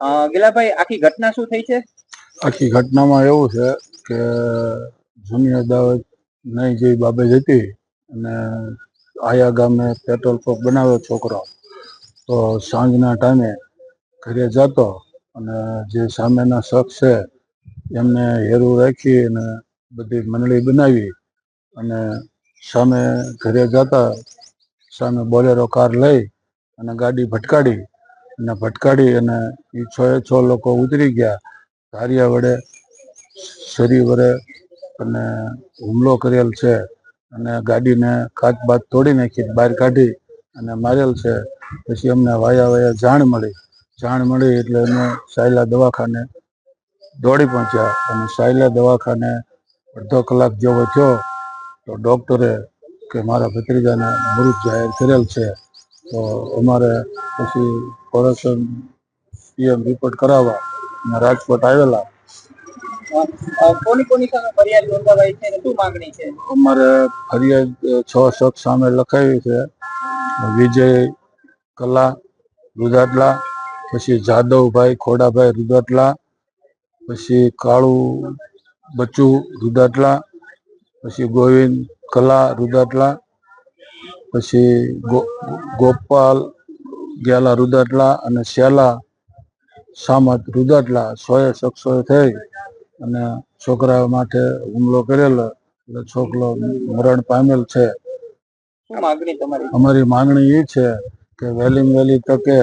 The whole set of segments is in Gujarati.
ગિલાભાઈ, આખી ઘટના શું થઈ છે? આખી ઘટનામાં એવું છે કે જૂની અદાવત નહીં જેવી બાબે જતી અને આયા ગામે પેટ્રોલ પંપ બનાવ્યો છોકરો, તો સાંજના ટાઈમે ઘરે જતો અને જે સામેના શખ્સ છે એમને હેરું રાખી અને બધી મંડળી બનાવી અને સામે ઘરે જતા સામે બોલેરો કાર લઈ અને ગાડી ભટકાડી અને ભટકાડી અને એ છ એ છ લોકો ઉતરી ગયા. ધારિયા વડે છરી વડે અને હુમલો કરેલ છે અને ગાડીને કાચ બાચ તોડી નાખી, બહાર કાઢી અને મારેલ છે. પછી અમને વાયા વાયા જાણ મળી. જાણ મળી એટલે અમે સાયલા દવાખાને દોડી પહોંચ્યા અને સાયલા દવાખાને અડધો કલાક જેવો થયો તો ડૉક્ટરે કે મારા ભત્રીજાને મૃત જાહેર કરેલ છે. તો અમારે પછી કોરેશન પીએમ રિપોર્ટ કરાવવા અને રાજકોટ આવેલા. અમારે ફરિયાદ છ શખ્સ સામે લખાવી છે. વિજય કલા રુદાટલા પછી જાદવભાઈ ખોડાભાઈ રુદાટલા પછી કાળુ બચ્ચુ રુદાટલા પછી ગોવિંદ કલા રુદાટલા પછી ગો- ગોપાલ ગેલા રુદાટલા અને શ્યાલા સામત રુદાટલા સોએ શખ્સોએ થઈ અને છોકરા માટે હુમલો કરેલો. એટલે છોકરો મરણ પામેલ છે. અમારી માંગણી એ છે કે વહેલી વહેલી તકે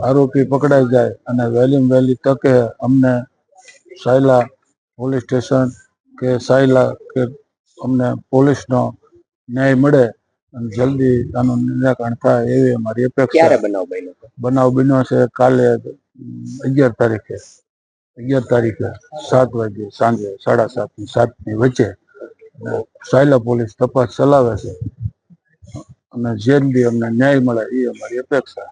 આરોપી પકડાઈ જાય અને વહેલી વહેલી તકે અમને સાયલા પોલીસ સ્ટેશન કે સાયલા કે અમને પોલીસનો ન્યાય મળે અને જલ્દી આનું નિરાકરણ થાય એવી અમારી અપેક્ષા. બનાવ બન્યો છે? કાલે અગિયાર તારીખે. અગિયાર તારીખે સાત વાગે સાંજે સાડા સાતની સાતની વચ્ચે સાયલા પોલીસ તપાસ ચલાવે છે. અને જલ્દી અમને ન્યાય મળે એ અમારી અપેક્ષા.